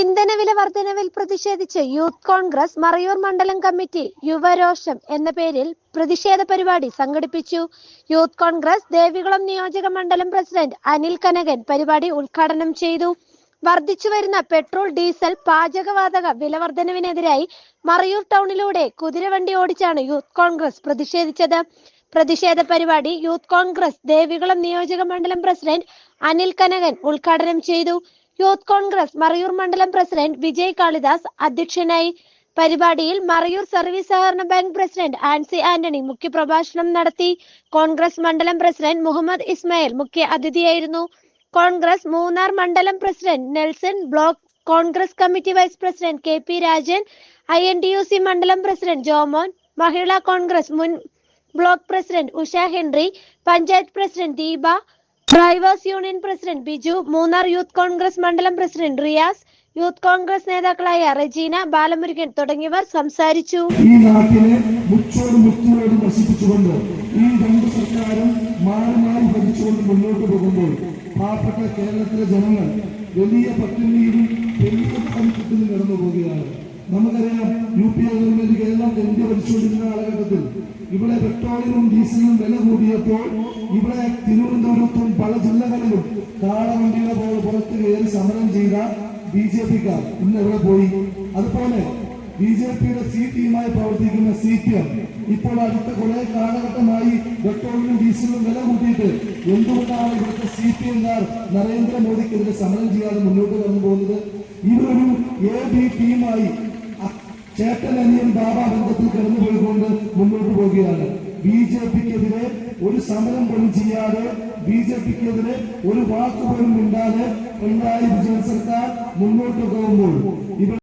ഇന്ധനവില വർധനവിൽ പ്രതിഷേധിച്ച് യൂത്ത് കോൺഗ്രസ് മറയൂർ മണ്ഡലം കമ്മിറ്റി യുവരോഷം എന്ന പേരിൽ പ്രതിഷേധ പരിപാടി സംഘടിപ്പിച്ചു. യൂത്ത് കോൺഗ്രസ് ദേവികുളം നിയോജക മണ്ഡലം പ്രസിഡന്റ് അനിൽ കനകൻ പരിപാടി ഉദ്ഘാടനം ചെയ്തു. വർദ്ധിച്ചു വരുന്ന പെട്രോൾ ഡീസൽ പാചകവാതക വിലവർദ്ധനവിനെതിരായി മറയൂർ ടൗണിലൂടെ കുതിരവണ്ടി ഓടിച്ചാണ് യൂത്ത് കോൺഗ്രസ് പ്രതിഷേധിച്ചത്. പ്രതിഷേധ പരിപാടി യൂത്ത് കോൺഗ്രസ് ദേവികുളം നിയോജക മണ്ഡലം പ്രസിഡന്റ് അനിൽ കനകൻ ഉദ്ഘാടനം ചെയ്തു. യൂത്ത് കോൺഗ്രസ് മറയൂർ മണ്ഡലം പ്രസിഡന്റ് വിജയ് കാളിദാസ് അധ്യക്ഷനായി പരിപാടിയിൽ മറയൂർ സർവീസ് സഹകരണ ബാങ്ക് പ്രസിഡന്റ് ആൻസി ആന്റണി മുഖ്യപ്രഭാഷണം നടത്തി. കോൺഗ്രസ് മണ്ഡലം പ്രസിഡന്റ് മുഹമ്മദ് ഇസ്മായിൽ മുഖ്യ അതിഥിയായിരുന്നു. കോൺഗ്രസ് മൂന്നാർ മണ്ഡലം president Nelson block Congress committee vice president K P Rajan I N U C മണ്ഡലം പ്രസിഡന്റ് ജോമോൻ മഹിളാ കോൺഗ്രസ് മുൻ block president Usha Henry panchayat president Deepa drivers union president Biju Munnar youth Congress മണ്ഡലം president Riyas youth Congress നേതാക്കളായ റജീന ബാലമുരുകൻ തുടങ്ങിയവർ സംസാരിച്ചു. ഈ നാട്ടിലെ മുച്ചോട് മുത്തിനോട് നശിപ്പിച്ചുകൊണ്ട് ഈ രണ്ട് സർക്കാരും മാറി മാറി ഭരിച്ചുകൊണ്ട് മുന്നോട്ട് പോകുമ്പോൾ പാവപ്പെട്ട കേരളത്തിലെ ജനങ്ങൾ വലിയ പട്ടിണിയിലും വലിയ പണിക്കുട്ടിലും കടന്നു പോവുകയാണ്. നമുക്കറിയാം U P A government Keralam India ഭരിച്ചുകൊണ്ടിരുന്ന കാലഘട്ടത്തിൽ ഇവിടെ പെട്രോളിനും ഡീസലിനും വില കൂടിയപ്പോൾ ഇവിടെ തിരുവനന്തപുരത്തും പല ജില്ലകളിലും കാളവണ്ടികളെ പോലെ പുറത്ത് കയറി സമരം ചെയ്ത ബി ജെ പിക്കാർ ഇന്ന് എവിടെ പോയി? അതുപോലെ ബി ജെ പിയുടെ സി ടീമായി പ്രവർത്തിക്കുന്ന സി പി എം ഇപ്പോൾ അടുത്ത കുറെ കാലഘട്ടമായി പെട്രോളിനും ഡീസലിനും വില കൂട്ടിയിട്ട് എന്തുകൊണ്ടാണ് ഇവിടുത്തെ സി പി എംകാർ നരേന്ദ്രമോദിക്കെതിരെ സമരം ചെയ്യാതെ മുന്നോട്ട് കടന്നു പോകുന്നത്? ഇവരൊരു എ ബി ടീമായി ചേട്ടൻ ബാബ ബന്ധത്തിൽ കടന്നുപോയിക്കൊണ്ട് മുന്നോട്ട് പോവുകയാണ്. ബി ജെ പിക്കെതിരെ ഒരു സമരം പോലും ചെയ്യാതെ ബി ജെ പിക്കെതിരെ ഒരു വാക്ക് പോലും മിണ്ടാതെ പിണറായി വിജയൻ സർക്കാർ മുന്നോട്ട് പോകുമ്പോൾ ഇവർ